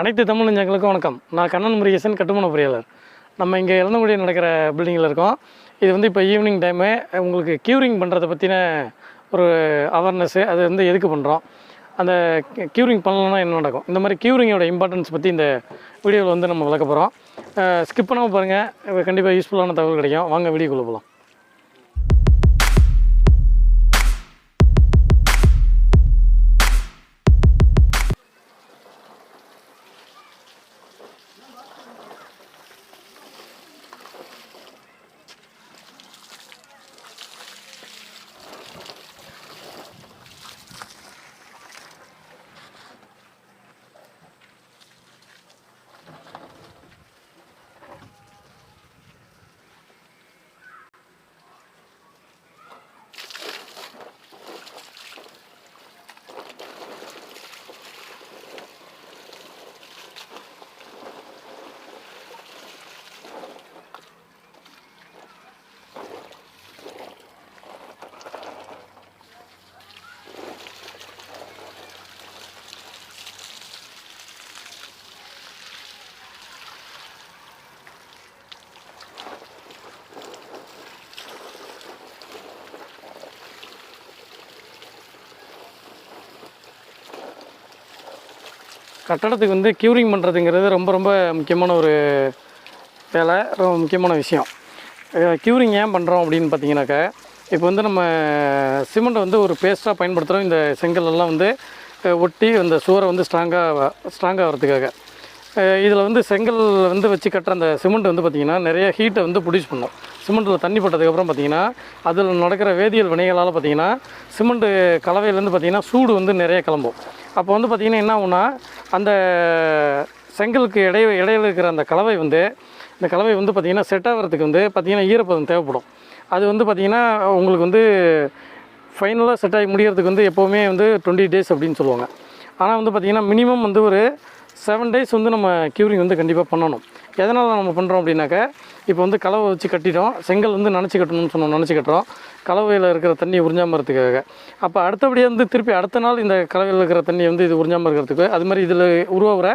அனைத்து தமிழ் நெஞ்சங்களுக்கும் வணக்கம். நான் கண்ணன் முருகேசன் கட்டுமான பொறியாளர். நம்ம இங்கே இளந்தங்குடி நடக்கிற பில்டிங்கில் இருக்கோம். இது வந்து இப்போ ஈவினிங் டைமு உங்களுக்கு க்யூரிங் பண்ணுறதை பற்றின ஒரு அவேர்னஸ்ஸு அது வந்து எதுக்கு பண்ணுறோம் அந்த க்யூரிங் பண்ணலன்னா என்ன நடக்கும்? இந்த மாதிரி க்யூரிங்கோட இம்பார்ட்டன்ஸ் பற்றி இந்த வீடியோவில் வந்து நம்ம விளக்க போகிறோம் ஸ்கிப் பண்ணாமல் பாருங்கள் கண்டிப்பாக யூஸ்ஃபுல்லான தகவல் கிடைக்கும். வாங்க வீடியோக்குள்ளே போகலாம் கட்டடத்துக்கு வந்து க்யூரிங் பண்ணுறதுங்கிறது ரொம்ப ரொம்ப முக்கியமான ஒரு வேலை ரொம்ப முக்கியமான விஷயம். க்யூரிங் ஏன் பண்ணுறோம் அப்படின்னு பார்த்தீங்கன்னாக்கா இப்போ வந்து நம்ம சிமெண்ட்டை வந்து ஒரு பேஸ்ட்டாக பயன்படுத்துகிறோம் இந்த செங்கல் எல்லாம் வந்து ஒட்டி அந்த சுவரை வந்து ஸ்ட்ராங்காக ஸ்ட்ராங்காக வரதுக்காக இதில் வந்து செங்கல் வந்து வச்சு கட்டுற அந்த சிமெண்ட் வந்து பார்த்திங்கன்னா நிறைய ஹீட்டை வந்து ப்ரொடியூஸ் பண்ணும். சிமெண்ட்டில் தண்ணி போட்டதுக்கப்புறம் பார்த்திங்கன்னா அதில் நடக்கிற வேதியியல் வினைகளால் பார்த்திங்கன்னா சிமெண்ட்டு கலவையிலேருந்து பார்த்திங்கன்னா சூடு வந்து நிறைய கிளம்பும். அப்போ வந்து பார்த்திங்கன்னா என்ன ஆகுனா அந்த செங்கலுக்கு இடை இடையில இருக்கிற அந்த கலவை வந்து இந்த கலவை வந்து பார்த்திங்கன்னா செட் ஆகிறதுக்கு வந்து பார்த்திங்கன்னா ஈரப்பதம் தேவைப்படும். அது வந்து பார்த்திங்கன்னா உங்களுக்கு வந்து ஃபைனலாக செட் ஆகி முடியறதுக்கு வந்து எப்போவுமே வந்து டுவெண்ட்டி டேஸ் அப்படின்னு சொல்லுவாங்க. ஆனால் வந்து பார்த்திங்கன்னா மினிமம் வந்து ஒரு செவன் டேஸ் வந்து நம்ம க்யூரிங் வந்து கண்டிப்பாக பண்ணணும். எதனால் நம்ம பண்ணுறோம் அப்படின்னாக்கா இப்போ வந்து கலவை வச்சு கட்டிட்டோம். செங்கல் வந்து நினச்சி கட்டணும்னு சொன்னோம் நினச்சி கட்டுறோம். கலவையில் இருக்கிற தண்ணி உறிஞ்சாமல் இருக்கிறதுக்காக. அப்போ அடுத்தபடியாக வந்து திருப்பி அடுத்த நாள் இந்த கலவையில் இருக்கிற தண்ணி வந்து இது உறிஞ்சாமல் இருக்கிறதுக்கு அது மாதிரி இதில் உருவாகிற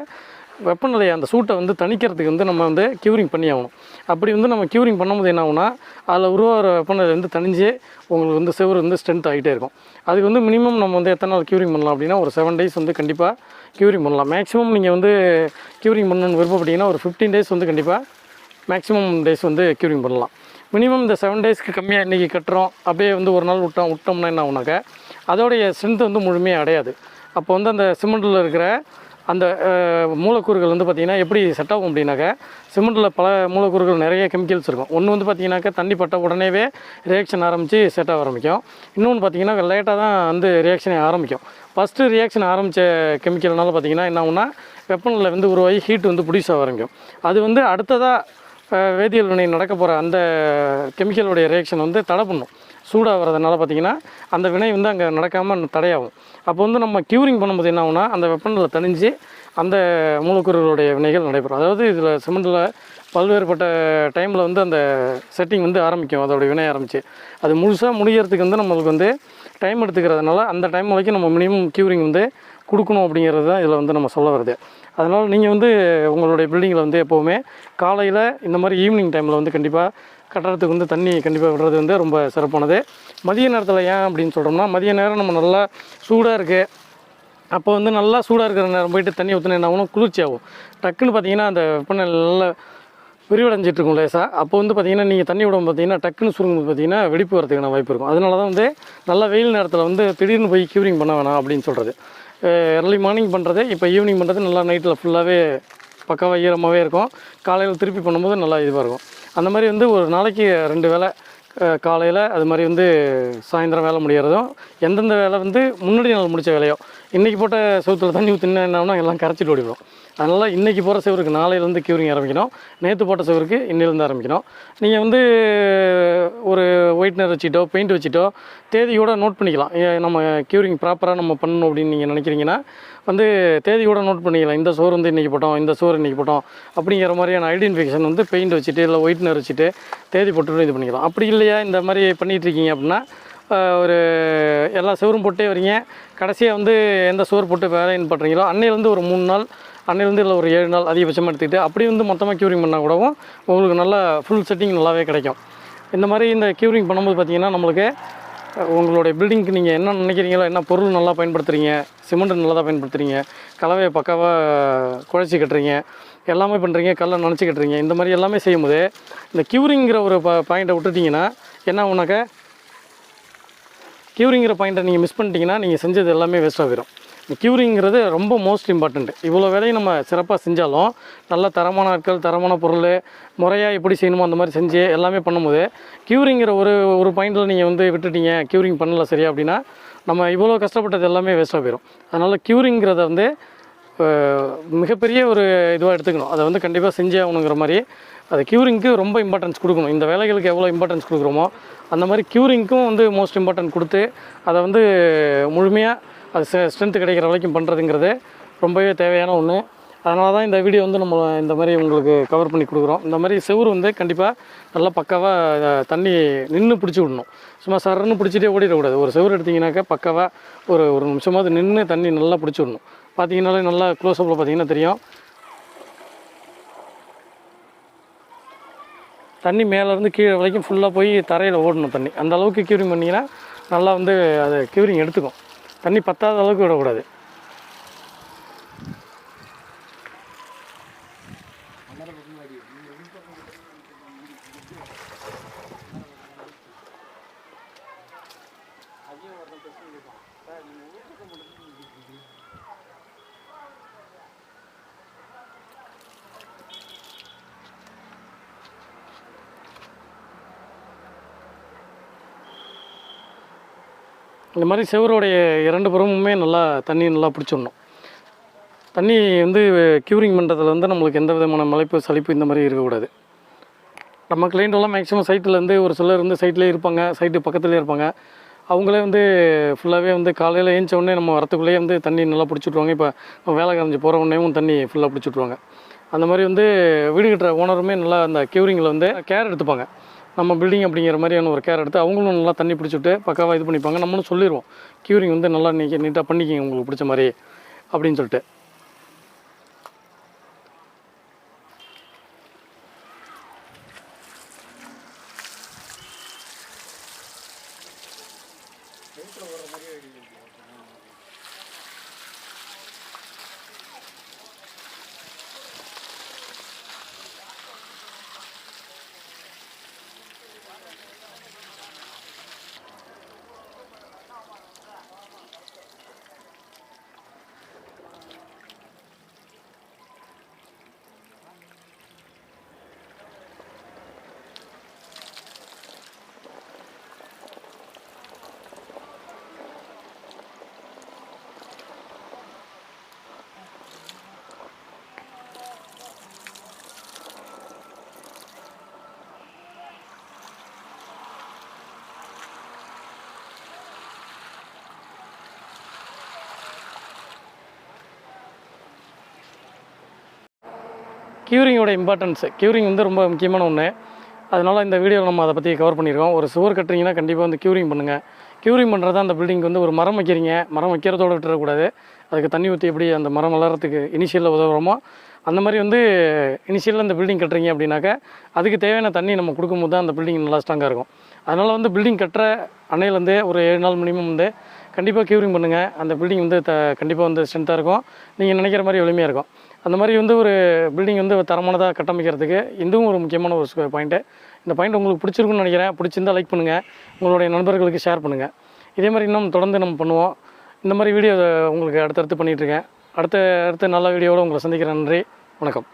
வெப்பநிலையை அந்த சூட்டை வந்து தணிக்கிறதுக்கு வந்து நம்ம வந்து க்யூரிங் பண்ணி ஆகணும் அப்படி வந்து நம்ம க்யூரிங் பண்ணும்போது என்ன ஆகும்னா அதில் உருவாகிற வெப்பநிலை வந்து தணிஞ்சு உங்களுக்கு வந்து செவர் வந்து ஸ்ட்ரென்த் ஆகிட்டே இருக்கும். அதுக்கு வந்து மினிமம் நம்ம வந்து எத்தனை நாள் க்யூரிங் பண்ணலாம் அப்படின்னா ஒரு செவன் டேஸ் வந்து கண்டிப்பாக க்யூரிங் பண்ணலாம். மேக்ஸிமம் நீங்கள் வந்து க்யூரிங் பண்ணணும்னு விருப்பப்பட்டீங்கன்னா ஒரு ஃபிஃப்டீன் டேஸ் வந்து கண்டிப்பாக மேக்ஸிமம் டேஸ் வந்து க்யூரிங் பண்ணலாம். மினிமம் இந்த செவன் டேஸ்க்கு கம்மியாக இன்றைக்கி கட்டுறோம் அப்படியே வந்து ஒரு நாள் விட்டோம் விட்டோம்னா என்ன ஆகுனாக்கா அதோடைய ஸ்ட்ரென்த் வந்து முழுமையாக அடையாது. அப்போ வந்து அந்த சிமெண்ட்டில் இருக்கிற அந்த மூலக்கூறுகள் வந்து பார்த்திங்கன்னா எப்படி செட் ஆகும் அப்படின்னாக்கா சிமெண்ட்டில் பல மூலக்கூறுகள் நிறைய கெமிக்கல்ஸ் இருக்கும். ஒன்று வந்து பார்த்திங்கனாக்கா தண்ணி பட்ட உடனேவே ரியாக்ஷன் ஆரம்பித்து செட் ஆக ஆரம்பிக்கும். இன்னொன்று பார்த்திங்கன்னா லேட்டாக தான் வந்து ரியாக்ஷனே ஆரம்பிக்கும். ஃபஸ்ட்டு ரியாக்ஷன் ஆரம்பித்த கெமிக்கல்னால பார்த்திங்கன்னா என்ன ஆகும்னா வெப்பநிலை வந்து உருவாகி ஹீட் வந்து ப்ரொடியூஸ் ஆக ஆரம்பிக்கும். அது வந்து அடுத்ததாக வேதியியல் வினை நடக்க போகிற அந்த கெமிக்கலுடைய ரியாக்ஷன் வந்து தடை பண்ணும். சூடாக வரதுனால பார்த்திங்கன்னா அந்த வினை வந்து அங்கே நடக்காமல் தடையாகும். அப்போ வந்து நம்ம க்யூரிங் பண்ணும்போது என்ன ஆகுனா அந்த வெப்பநிலை தணிஞ்சு அந்த மூலக்கூறுகளுடைய வினைகள் நடைபெறும். அதாவது இதில் சிமெண்டில் பல்வேறுபட்ட டைமில் வந்து அந்த செட்டிங் வந்து ஆரம்பிக்கும் அதோடைய வினை ஆரம்பித்து அது முழுசாக முடிகிறதுக்கு வந்து நம்மளுக்கு வந்து டைம் எடுத்துக்கிறதுனால அந்த டைம் வரைக்கும் நம்ம மினிமம் க்யூரிங் வந்து கொடுக்கணும் அப்படிங்கிறது தான் இதில் வந்து நம்ம சொல்ல வருது அதனால் நீங்கள் வந்து உங்களுடைய பில்டிங்கில் வந்து எப்போவுமே காலையில் இந்த மாதிரி ஈவினிங் டைமில் வந்து கண்டிப்பாக கட்டடத்துக்கு வந்து தண்ணி கண்டிப்பாக விடுறது வந்து ரொம்ப சிறப்பானது. மதிய நேரத்தில் ஏன் அப்படின்னு சொல்கிறோம்னா மதிய நேரம் நம்ம நல்லா சூடாக இருக்குது அப்போ வந்து நல்லா சூடாக இருக்கிற நேரம் போயிட்டு தண்ணி ஊற்றினா என்ன ஆகும்? குளிர்ச்சி ஆகும். டக்குன்னு பார்த்தீங்கன்னா அந்த வெப்பநிலை நல்லா விரிவடைஞ்சிட்டு இருக்கும் லேசாக அப்போ வந்து பார்த்தீங்கன்னா நீங்கள் தண்ணி விடும் பார்த்தீங்கன்னா டக்குன்னு சுருங்கும்போது பார்த்தீங்கன்னா வெடிப்பு வரதுக்கான வாய்ப்பு இருக்கும். அதனால தான் வந்து நல்லா வெயில் நேரத்தில் வந்து திடீர்னு போய் க்யூரிங் பண்ண வேணாம் அப்படின்னு சொல்கிறது எர்லி மார்னிங் பண்ணுறது இப்போ ஈவினிங் பண்ணுறது நல்லா நைட்டில் ஃபுல்லாகவே பக்காவாக ஈரமாகவே இருக்கும். காலையில் திருப்பி பண்ணும்போது நல்லா இதுவாக இருக்கும். அந்த மாதிரி வந்து ஒரு நாளைக்கு ரெண்டு வேளை காலையில் அது மாதிரி வந்து சாயந்தரம் வேலை முடியறதும் எந்தெந்த வேலை வந்து முன்னாடி நாள் முடித்த வேலையோ இன்றைக்கி போட்ட செவத்தில் தண்ணி ஊற்றினா என்னன்னா எல்லாம் கரைச்சிட்டு ஓடிவிடும். அதனால் இன்றைக்கி போகிற செவருக்கு நாளையிலேருந்து க்யூரிங் ஆரம்பிக்கணும். நேற்று போட்ட செவருக்கு இன்னிலேருந்து ஆரம்பிக்கணும். நீங்கள் வந்து ஒரு ஒயிட்னர் வச்சுட்டோ பெயிண்ட் வச்சுட்டோ தேதியோட நோட் பண்ணிக்கலாம். நம்ம க்யூரிங் ப்ராப்பராக நம்ம பண்ணணும் அப்படின்னு நீங்கள் நினைக்கிறீங்கன்னா வந்து தேதியோட நோட் பண்ணிக்கலாம். இந்த சோறு வந்து இன்றைக்கி போட்டோம் இந்த சோறு இன்றைக்கி போட்டோம் அப்படிங்கிற மாதிரியான ஐடென்டிஃபிகேஷன் வந்து பெயிண்ட் வச்சுட்டு இல்லை ஒயிட்னர் வச்சுட்டு தேதி போட்டு இது பண்ணிக்கலாம். அப்படி இல்லை இல்லையா இந்த மாதிரி பண்ணிகிட்ருக்கீங்க அப்படின்னா ஒரு எல்லா சுவரும் போட்டே வரீங்க. கடைசியாக வந்து எந்த சுவர் போட்டு வேலைன்னு பண்ணுறீங்களோ அன்னையிலேருந்து ஒரு மூணு நாள் அன்னையிலேருந்து இல்லை ஒரு ஏழு நாள் அதிகபட்சமாக எடுத்துக்கிட்டு அப்படி வந்து மொத்தமாக க்யூரிங் பண்ணால் கூடவும் உங்களுக்கு நல்லா ஃபுல் செட்டிங் நல்லாவே கிடைக்கும். இந்த மாதிரி இந்த க்யூரிங் பண்ணும்போது பார்த்திங்கன்னா நம்மளுக்கு உங்களுடைய பில்டிங்க்கு நீங்கள் என்ன நினைக்கிறீங்களோ என்ன பொருள் நல்லா பயன்படுத்துகிறீங்க சிமெண்ட் நல்லா தான் பயன்படுத்துகிறீங்க கலவையை பக்காவாக குழச்சி கட்டுறீங்க எல்லாமே பண்ணுறீங்க கல்லை நினச்சி கட்டுறீங்க இந்த மாதிரி எல்லாமே செய்யும்போது இந்த க்யூரிங்கிற ஒரு ப பாயிண்ட்டை விட்டுட்டிங்கன்னா என்ன ஆகுனாக்கா க்யூரிங்கிற பாயிண்ட்டை நீங்கள் மிஸ் பண்ணிட்டீங்கன்னா நீங்கள் செஞ்சது எல்லாமே வேஸ்ட்டாக போயிடும் இந்த க்யூரிங்கிறது ரொம்ப மோஸ்ட் இம்பார்ட்டண்ட் இவ்வளோ வேலையும் நம்ம சிறப்பாக செஞ்சாலும் நல்ல தரமான ஆட்கள் தரமான பொருள் முறையாக எப்படி செய்யணுமோ அந்த மாதிரி செஞ்சு எல்லாமே பண்ணும்போது க்யூரிங்கிற ஒரு ஒரு பாயிண்டில் நீங்கள் வந்து விட்டுட்டீங்க க்யூரிங் பண்ணல சரியா அப்படின்னா நம்ம இவ்வளோ கஷ்டப்பட்டது எல்லாமே வேஸ்ட்டாக போயிடும் அதனால் க்யூரிங்கிறத வந்து மிகப்பெரிய ஒரு இதுவாக எடுத்துக்கணும். அதை வந்து கண்டிப்பாக செஞ்சே ஆகணுங்கிற மாதிரி அது க்யூரிங்க்கு ரொம்ப இம்பார்ட்டன்ஸ் கொடுக்கணும். இந்த வேலைகளுக்கு எவ்வளோ இம்பார்ட்டன்ஸ் கொடுக்குறோமோ அந்த மாதிரி க்யூரிங்க்கும் வந்து மோஸ்ட் இம்பார்ட்டன்ட் கொடுத்து அதை வந்து முழுமையாக அது ஸ்ட்ரென்த்து கிடைக்கிற வரைக்கும் பண்ணுறதுங்கிறது ரொம்பவே தேவையான ஒன்று அதனால தான் இந்த வீடியோ வந்து நம்ம இந்த மாதிரி உங்களுக்கு கவர் பண்ணி கொடுக்குறோம். இந்த மாதிரி செவ்வறு வந்து கண்டிப்பாக நல்லா பக்காவாக தண்ணி நின்று பிடிச்சி விடணும். சும்மா சரன்னு பிடிச்சிட்டே ஓடிடக்கூடாது. ஒரு செவ்வறு எடுத்திங்கனாக்கா பக்காவாக ஒரு ஒரு நிமிஷமாவது நின்று தண்ணி நல்லா பிடிச்சி விடணும். பார்த்தீங்கனாலே நல்லா க்ளோஸ்அப்பில் பார்த்தீங்கன்னா தெரியும். தண்ணி மேலேருந்து கீழே வரைக்கும் ஃபுல்லாக போய் தரையில் ஓடணும் தண்ணி. அந்த அளவுக்கு க்யூரிங் பண்ணிங்கன்னா நல்லா வந்து அதை க்யூரிங் எடுத்துக்கும். தண்ணி பத்தாத அளவுக்கு விடக்கூடாது. இந்த மாதிரி செவரோடைய இரண்டு புறமுமே நல்லா தண்ணியை நல்லா பிடிச்சிடணும். தண்ணி வந்து க்யூரிங் பண்ணுறதுல வந்து நம்மளுக்கு எந்த விதமான மலைப்பு சளிப்பு இந்த மாதிரி இருக்கக்கூடாது. நம்ம கிளைண்ட்டெல்லாம் மேக்ஸிமம் சைட்டில் இருந்து ஒரு சிலர் வந்து சைட்லேயே இருப்பாங்க சைட்டு பக்கத்துலேயே இருப்பாங்க. அவங்களே வந்து ஃபுல்லாகவே வந்து காலையில் ஏஞ்ச உடனே நம்ம வரத்துக்குள்ளேயே வந்து தண்ணி நல்லா பிடிச்சிட்ருவாங்க இப்போ நம்ம வேலை கரைஞ்சி போகிற உடனேவும் தண்ணி ஃபுல்லாக பிடிச்சிட்ருவாங்க அந்த மாதிரி வந்து வீடு கட்டுற ஓனருமே நல்லா அந்த க்யூரிங்கில் வந்து கேர் எடுத்துப்பாங்க. நம்ம பில்டிங் அப்படிங்கிற மாதிரியான ஒரு கேர் எடுத்து அவங்களும் நல்லா தண்ணி பிடிச்சிட்டு பக்காவாக இது பண்ணிப்பாங்க. நம்மளும் சொல்லிடுவோம் க்யூரிங் வந்து நல்லா நீங்க நீட்டாக பண்ணிக்கிங்க உங்களுக்கு பிடிச்ச மாதிரி அப்படின்னு சொல்லிட்டு. வெயிட்டில் ஓடுற மாதிரி க்யூரிங்கோட இம்பார்ட்டன்ஸு க்யூரிங் வந்து ரொம்ப முக்கியமான ஒன்று அதனால் இந்த வீடியோவில் நம்ம அதை பற்றி கவர் பண்ணியிருக்கோம். ஒரு சுவர் கட்டுறீங்கன்னா கண்டிப்பாக வந்து க்யூரிங் பண்ணுங்கள் க்யூரிங் பண்ணுறது அந்த பில்டிங் வந்து ஒரு மரம் வைக்கிறீங்க. மரம் வைக்கிறதோட விட்டுறக்கூடாது. அதுக்கு தண்ணி ஊற்றி எப்படி அந்த மரம் வளர்கிறதுக்கு இனிஷியலில் உதவுறோமோ அந்த மாதிரி வந்து இனிஷியலில் இந்த பில்டிங் கட்டுறீங்க அப்படின்னாக்கா அதுக்கு தேவையான தண்ணி நம்ம கொடுக்கும்போது தான் அந்த பில்டிங் நல்லா ஸ்ட்ராங்காக இருக்கும். அதனால் வந்து பில்டிங் கட்டுற அன்னையிலேருந்து ஒரு ஏழு நாள் மினிமம் வந்து கண்டிப்பாக க்யூரிங் பண்ணுங்கள் அந்த பில்டிங் வந்து த கண்டிப்பாக வந்து ஸ்ட்ரென்த்தாக இருக்கும். நீங்கள் நினைக்கிற மாதிரி எளிமையாக இருக்கும். அந்த மாதிரி வந்து ஒரு பில்டிங் வந்து தரமானதாக கட்டமைக்கிறதுக்கு இதுவும் ஒரு முக்கியமான ஒரு பாயிண்ட்டு இந்த பாயிண்ட் உங்களுக்கு பிடிச்சிருக்குன்னு நினைக்கிறேன். பிடிச்சிருந்தா லைக் பண்ணுங்கள் உங்களுடைய நண்பர்களுக்கு ஷேர் பண்ணுங்கள் இதே மாதிரி இன்னும் தொடர்ந்து நம்ம பண்ணுவோம். இந்த மாதிரி வீடியோ உங்களுக்கு அடுத்தடுத்து பண்ணிகிட்ருக்கேன் அடுத்த அடுத்த நல்ல வீடியோவோடு உங்களை சந்திக்கிறேன். நன்றி. வணக்கம்.